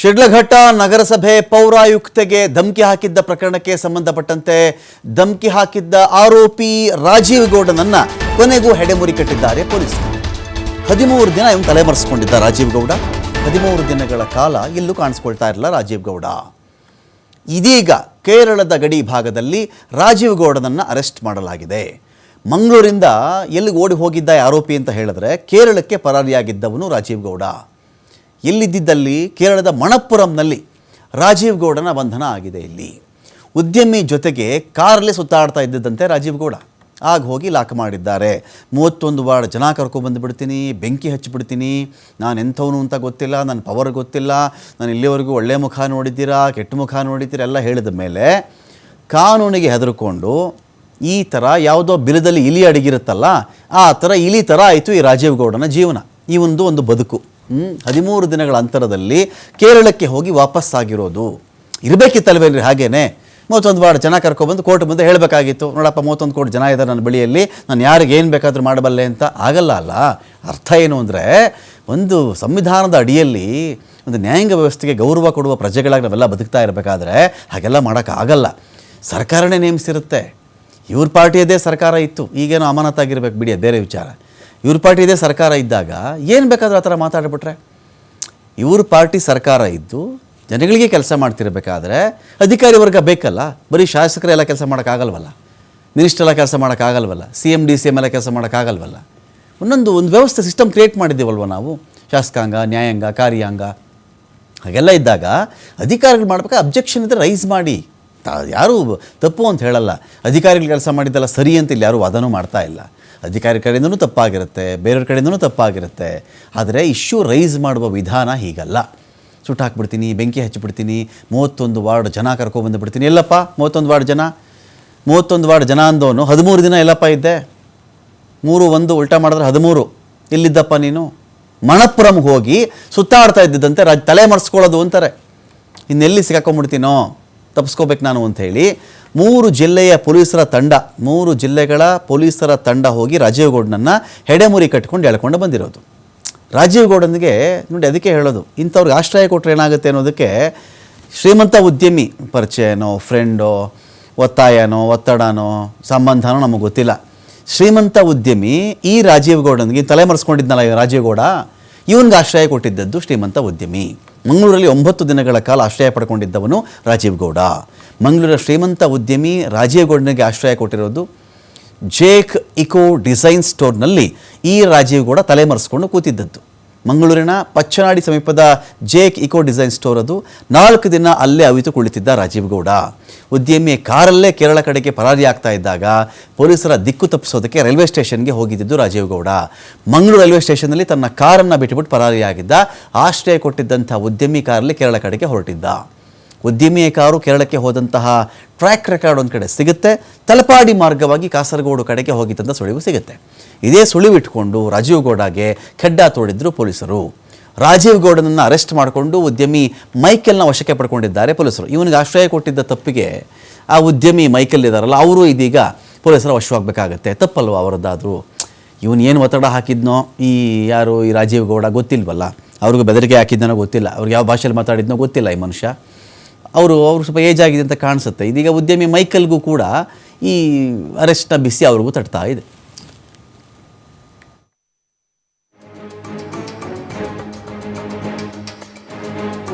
ಶಿಡ್ಲಘಟ್ಟ ನಗರಸಭೆ ಪೌರಾಯುಕ್ತೆಗೆ ಧಮಕಿ ಹಾಕಿದ್ದ ಪ್ರಕರಣಕ್ಕೆ ಸಂಬಂಧಪಟ್ಟಂತೆ ಧಮಕಿ ಹಾಕಿದ್ದ ಆರೋಪಿ ರಾಜೀವ್ ಗೌಡನನ್ನ ಕೊನೆಗೂ ಹೆಡೆಮುರಿ ಕಟ್ಟಿದ್ದಾರೆ ಪೊಲೀಸರು. ಹದಿಮೂರು ದಿನ ಇವನು ತಲೆಮರೆಸಿಕೊಂಡಿದ್ದ ರಾಜೀವ್ ಗೌಡ. ಹದಿಮೂರು ದಿನಗಳ ಕಾಲ ಎಲ್ಲೂ ಕಾಣಿಸ್ಕೊಳ್ತಾ ಇರಲಿಲ್ಲ ರಾಜೀವ್ ಗೌಡ. ಇದೀಗ ಕೇರಳದ ಗಡಿ ಭಾಗದಲ್ಲಿ ರಾಜೀವ್ ಗೌಡನನ್ನು ಅರೆಸ್ಟ್ ಮಾಡಲಾಗಿದೆ. ಮಂಗಳೂರಿಂದ ಎಲ್ಲಿಗೆ ಓಡಿ ಹೋಗಿದ್ದ ಆರೋಪಿ ಅಂತ ಹೇಳಿದ್ರೆ ಕೇರಳಕ್ಕೆ ಪರಾರಿಯಾಗಿದ್ದವನು ರಾಜೀವ್ ಗೌಡ. ಎಲ್ಲಿದ್ದಿದ್ದಲ್ಲಿ? ಕೇರಳದ ಮಣಪ್ಪುರಂನಲ್ಲಿ ರಾಜೀವ್ ಗೌಡನ ಬಂಧನ ಆಗಿದೆ ಇಲ್ಲಿ. ಉದ್ಯಮಿ ಜೊತೆಗೆ ಕಾರಲ್ಲಿ ಸುತ್ತಾಡ್ತಾ ಇದ್ದಿದ್ದಂತೆ ರಾಜೀವ್ ಗೌಡ. ಆಗ ಹೋಗಿ ಲಾಕ್ ಮಾಡಿದ್ದಾರೆ. ಮೂವತ್ತೊಂದು ವಾರ್ಡ್ ಜನ ಕರ್ಕೊಂಬಂದುಬಿಡ್ತೀನಿ ಬೆಂಕಿ ಹಚ್ಚಿಬಿಡ್ತೀನಿ. ನಾನು ಎಂಥವನು ಅಂತ ಗೊತ್ತಿಲ್ಲ ನನ್ನ ಪವರ್ ಗೊತ್ತಿಲ್ಲ, ನಾನು ಇಲ್ಲಿವರೆಗೂ ಒಳ್ಳೆ ಮುಖ ನೋಡಿದ್ದೀರಾ, ಕೆಟ್ಟ ಮುಖ ನೋಡಿದ್ದೀರಾ ಎಲ್ಲ ಹೇಳಿದ ಮೇಲೆ ಕಾನೂನಿಗೆ ಹೆದರ್ಕೊಂಡು ಈ ಥರ ಯಾವುದೋ ಬಿಲದಲ್ಲಿ ಇಲಿ ಅಡಗಿರುತ್ತಲ್ಲ, ಆ ಥರ ಇಲಿ ಥರ ಆಯಿತು ಈ ರಾಜೀವ್ ಗೌಡನ ಜೀವನ. ಈ ಒಂದು ಒಂದು ಬದುಕು? ಹದಿಮೂರು ದಿನಗಳ ಅಂತರದಲ್ಲಿ ಕೇರಳಕ್ಕೆ ಹೋಗಿ ವಾಪಸ್ ಆಗಿರೋದು ಇರಬೇಕಿತ್ತಲ್ವೇನ್ರಿ ಹಾಗೇನೆ? ಮೂವತ್ತೊಂದು ವಾರ ಜನ ಕರ್ಕೊಬಂದು ಕೋರ್ಟ್ ಮುಂದೆ ಹೇಳಬೇಕಾಗಿತ್ತು. ನೋಡಪ್ಪ, ಮೂವತ್ತೊಂದು ಕೋಟಿ ಜನ ಇದ್ದಾರೆ ನನ್ನ ಬಳಿಯಲ್ಲಿ. ನಾನು ಯಾರಿಗೆ ಏನು ಬೇಕಾದರೂ ಮಾಡಬಲ್ಲೆ ಅಂತ ಆಗಲ್ಲ ಅಲ್ಲ. ಅರ್ಥ ಏನು ಅಂದರೆ, ಒಂದು ಸಂವಿಧಾನದ ಅಡಿಯಲ್ಲಿ ಒಂದು ನ್ಯಾಯಾಂಗ ವ್ಯವಸ್ಥೆಗೆ ಗೌರವ ಕೊಡುವ ಪ್ರಜೆಗಳಾಗಿ ನಾವೆಲ್ಲ ಬದುಕ್ತಾ ಇರಬೇಕಾದ್ರೆ ಹಾಗೆಲ್ಲ ಮಾಡೋಕ್ಕಾಗಲ್ಲ ಸರ್ಕಾರನೇ ನೇಮಿಸಿರುತ್ತೆ. ಇವ್ರ ಪಾರ್ಟಿಯದೇ ಸರ್ಕಾರ ಇತ್ತು. ಈಗೇನೋ ಅಮಾನತಾಗಿರ್ಬೇಕು ಬಿಡಿ ಬೇರೆ ವಿಚಾರ. ಇವ್ರ ಪಾರ್ಟಿಯದೇ ಸರ್ಕಾರ ಇದ್ದಾಗ ಏನು ಬೇಕಾದರೂ ಆ ಥರ ಮಾತಾಡಿಬಿಟ್ರೆ? ಇವ್ರ ಪಾರ್ಟಿ ಸರ್ಕಾರ ಇದ್ದು ಜನಗಳಿಗೆ ಕೆಲಸ ಮಾಡ್ತಿರಬೇಕಾದ್ರೆ ಅಧಿಕಾರಿ ವರ್ಗ ಬೇಕಲ್ಲ, ಬರೀ ಶಾಸಕರೆಲ್ಲ ಕೆಲಸ ಮಾಡೋಕ್ಕಾಗಲ್ವಲ್ಲ? ಮಿನಿಸ್ಟರ್ ಎಲ್ಲ ಕೆಲಸ ಮಾಡೋಕ್ಕಾಗಲ್ವಲ್ಲ? C M D C M ಎಲ್ಲ ಕೆಲಸ ಮಾಡೋಕ್ಕಾಗಲ್ವಲ್ಲ? ಒಂದೊಂದು, ಒಂದು ವ್ಯವಸ್ಥೆ ಸಿಸ್ಟಮ್ ಕ್ರಿಯೇಟ್ ಮಾಡಿದ್ದೀವಲ್ವ ನಾವು? ಶಾಸಕಾಂಗ, ನ್ಯಾಯಾಂಗ, ಕಾರ್ಯಾಂಗ, ಹಾಗೆಲ್ಲ ಇದ್ದಾಗ ಅಧಿಕಾರಿಗಳು ಮಾಡಬೇಕಾದ್ರೆ ಅಬ್ಜೆಕ್ಷನ್ ಇದ್ದರೆ ರೈಸ್ ಮಾಡಿ. ಯಾರೂ ತಪ್ಪು ಅಂತ ಹೇಳಲ್ಲ. ಅಧಿಕಾರಿಗಳು ಕೆಲಸ ಮಾಡಿದ್ದಲ್ಲ ಸರಿ ಅಂತ ಇಲ್ಲಿ ಯಾರೂ ವಾದನೂ ಮಾಡ್ತಾ ಇಲ್ಲ. ಅಧಿಕಾರಿ ಕಡೆಯಿಂದನೂ ತಪ್ಪಾಗಿರುತ್ತೆ, ಬೇರೆಯವ್ರ ಕಡೆಯಿಂದನೂ ತಪ್ಪಾಗಿರುತ್ತೆ. ಆದರೆ ಇಶ್ಯೂ ರೈಸ್ ಮಾಡುವ ವಿಧಾನ ಹೀಗಲ್ಲ. ಸುಟ್ಟು ಹಾಕ್ಬಿಡ್ತೀನಿ, ಬೆಂಕಿ ಹಚ್ಚಿಬಿಡ್ತೀನಿ, ಮೂವತ್ತೊಂದು ವಾರ್ಡ್ ಜನ ಕರ್ಕೊಬಂದುಬಿಡ್ತೀನಿ ಎಲ್ಲಪ್ಪ, ಮೂವತ್ತೊಂದು ವಾರ್ಡ್ ಜನ? ಮೂವತ್ತೊಂದು ವಾರ್ಡ್ ಜನ ಅಂದವನು, ಹದಿಮೂರು ದಿನ ಎಲ್ಲಪ್ಪ ಇದ್ದೆ? ಮೂರು, ಒಂದು, ಉಲ್ಟಾ ಮಾಡಿದ್ರೆ ಹದಿಮೂರು. ಎಲ್ಲಿದ್ದಪ್ಪ ನೀನು? ಮಣಪ್ಪುರಂ ಹೋಗಿ ಸುತ್ತಾಡ್ತಾ ಇದ್ದಿದ್ದಂತೆ ರಾಜ್ ತಲೆ ಮರೆಸ್ಕೊಳ್ಳೋದು ಅಂತಾರೆ. ಇನ್ನೆಲ್ಲಿ ಸಿಗಾಕೊಂಡ್ಬಿಡ್ತೀನೋ? ತಪ್ಪಿಸ್ಕೋಬೇಕು ನಾನು ಅಂತ ಹೇಳಿ ಮೂರು ಜಿಲ್ಲೆಯ ಪೊಲೀಸರ ತಂಡ, ಮೂರು ಜಿಲ್ಲೆಗಳ ಪೊಲೀಸರ ತಂಡ ಹೋಗಿ ರಾಜೀವ್ ಗೌಡನನ್ನು ಹೆಡೆಮುರಿ ಕಟ್ಕೊಂಡು ಎಳ್ಕೊಂಡು ಬಂದಿರೋದು. ರಾಜೀವ್ ಗೌಡನಿಗೆ ನೋಡಿ ಅದಕ್ಕೆ ಹೇಳೋದು, ಇಂಥವ್ರಿಗೆ ಆಶ್ರಯ ಕೊಟ್ಟರೆ ಏನಾಗುತ್ತೆ ಅನ್ನೋದಕ್ಕೆ ಶ್ರೀಮಂತ ಉದ್ಯಮಿ ಪರಿಚಯನೋ ಫ್ರೆಂಡೋ ಒತ್ತಾಯನೋ, ಒತ್ತಡನೋ ಸಂಬಂಧನೋ ನಮಗೆ ಗೊತ್ತಿಲ್ಲ. ಶ್ರೀಮಂತ ಉದ್ಯಮಿ ಈ ರಾಜೀವ್ ಗೌಡನಿಗೆ ತಲೆ ಮರೆಸ್ಕೊಂಡಿದ್ನಲ್ಲ ರಾಜೀವ್ ಗೌಡ, ಇವನಿಗೆ ಆಶ್ರಯ ಕೊಟ್ಟಿದ್ದದ್ದು ಶ್ರೀಮಂತ ಉದ್ಯಮಿ. ಮಂಗಳೂರಲ್ಲಿ ಒಂಬತ್ತು ದಿನಗಳ ಕಾಲ ಆಶ್ರಯ ಪಡ್ಕೊಂಡಿದ್ದವನು ರಾಜೀವ್ ಗೌಡ. ಮಂಗಳೂರಿನ ಶ್ರೀಮಂತ ಉದ್ಯಮಿ ರಾಜೀವ್ ಗೌಡನಿಗೆ ಆಶ್ರಯ ಕೊಟ್ಟಿರೋದು ಜೇಕ್ ಇಕೋ ಡಿಸೈನ್ ಸ್ಟೋರ್ನಲ್ಲಿ ಈ ರಾಜೀವ್ ಗೌಡ ತಲೆಮರೆಸ್ಕೊಂಡು ಕೂತಿದ್ದದ್ದು. ಮಂಗಳೂರಿನ ಪಚ್ಚನಾಡಿ ಸಮೀಪದ ಜೇಕ್ ಇಕೋ ಡಿಸೈನ್ ಸ್ಟೋರ್ ಅದು. ನಾಲ್ಕು ದಿನ ಅಲ್ಲೇ ಅವಿತು ಕುಳಿತಿದ್ದ ರಾಜೀವ್ ಗೌಡ. ಉದ್ಯಮಿ ಕಾರಲ್ಲೇ ಕೇರಳ ಕಡೆಗೆ ಪರಾರಿ ಆಗ್ತಾ ಇದ್ದಾಗ ಪೊಲೀಸರ ದಿಕ್ಕು ತಪ್ಪಿಸೋದಕ್ಕೆ ರೈಲ್ವೆ ಸ್ಟೇಷನ್ಗೆ ಹೋಗಿದ್ದಿದ್ದು ರಾಜೀವ್ ಗೌಡ. ಮಂಗಳೂರು ರೈಲ್ವೆ ಸ್ಟೇಷನ್ನಲ್ಲಿ ತನ್ನ ಕಾರನ್ನು ಬಿಟ್ಟುಬಿಟ್ಟು ಪರಾರಿಯಾಗಿದ್ದ, ಆಶ್ರಯ ಕೊಟ್ಟಿದ್ದಂಥ ಉದ್ಯಮಿ ಕಾರಲ್ಲಿ ಕೇರಳ ಕಡೆಗೆ ಹೊರಟಿದ್ದ. ಉದ್ಯಮಿಯ ಕಾರು ಕೇರಳಕ್ಕೆ ಹೋದಂತಹ ಟ್ರ್ಯಾಕ್ ರೆಕಾರ್ಡ್ ಒಂದು ಕಡೆ ಸಿಗುತ್ತೆ. ತಲಪಾಡಿ ಮಾರ್ಗವಾಗಿ ಕಾಸರಗೋಡು ಕಡೆಗೆ ಹೋಗಿದ್ದಂಥ ಸುಳಿವು ಸಿಗುತ್ತೆ. ಇದೇ ಸುಳಿವಿಟ್ಕೊಂಡು ರಾಜೀವ್ ಗೌಡಗೆ ಖೆಡ್ಡ ತೋಡಿದ್ರು ಪೊಲೀಸರು. ರಾಜೀವ್ ಗೌಡನನ್ನು ಅರೆಸ್ಟ್ ಮಾಡಿಕೊಂಡು ಉದ್ಯಮಿ ಮೈಕೆಲ್ನ ವಶಕ್ಕೆ ಪಡ್ಕೊಂಡಿದ್ದಾರೆ ಪೊಲೀಸರು. ಇವನಿಗೆ ಆಶ್ರಯ ಕೊಟ್ಟಿದ್ದ ತಪ್ಪಿಗೆ ಆ ಉದ್ಯಮಿ ಮೈಕೆಲ್ ಇದ್ದಾರಲ್ಲ ಅವರು ಇದೀಗ ಪೊಲೀಸರ ವಶವಾಗಬೇಕಾಗತ್ತೆ. ತಪ್ಪಲ್ವ ಅವರದ್ದಾದರೂ? ಇವನು ಏನು ಒತ್ತಡ ಹಾಕಿದ್ನೋ? ಈ ಯಾರು ಈ ರಾಜೀವ್ ಗೌಡ ಗೊತ್ತಿಲ್ವಲ್ಲ? ಅವ್ರಿಗೂ ಬೆದರಿಕೆ ಹಾಕಿದ್ದನೋ ಗೊತ್ತಿಲ್ಲ. ಅವ್ರಿಗೆ ಯಾವ ಭಾಷೆಯಲ್ಲಿ ಮಾತಾಡಿದ್ನೋ ಗೊತ್ತಿಲ್ಲ ಈ ಮನುಷ್ಯ. ಅವರು ಅವರು ಸ್ವಲ್ಪ ಏಜ್ ಆಗಿದೆ ಅಂತ ಕಾಣಿಸುತ್ತೆ. ಇದೀಗ ಉದ್ಯಮಿ ಮೈಕಲ್ಗೂ ಕೂಡ ಈ ಅರೆಸ್ಟ್ನ ಬಿಸಿ ಅವ್ರಿಗೂ ತಟ್ತಾ ಇದೆ.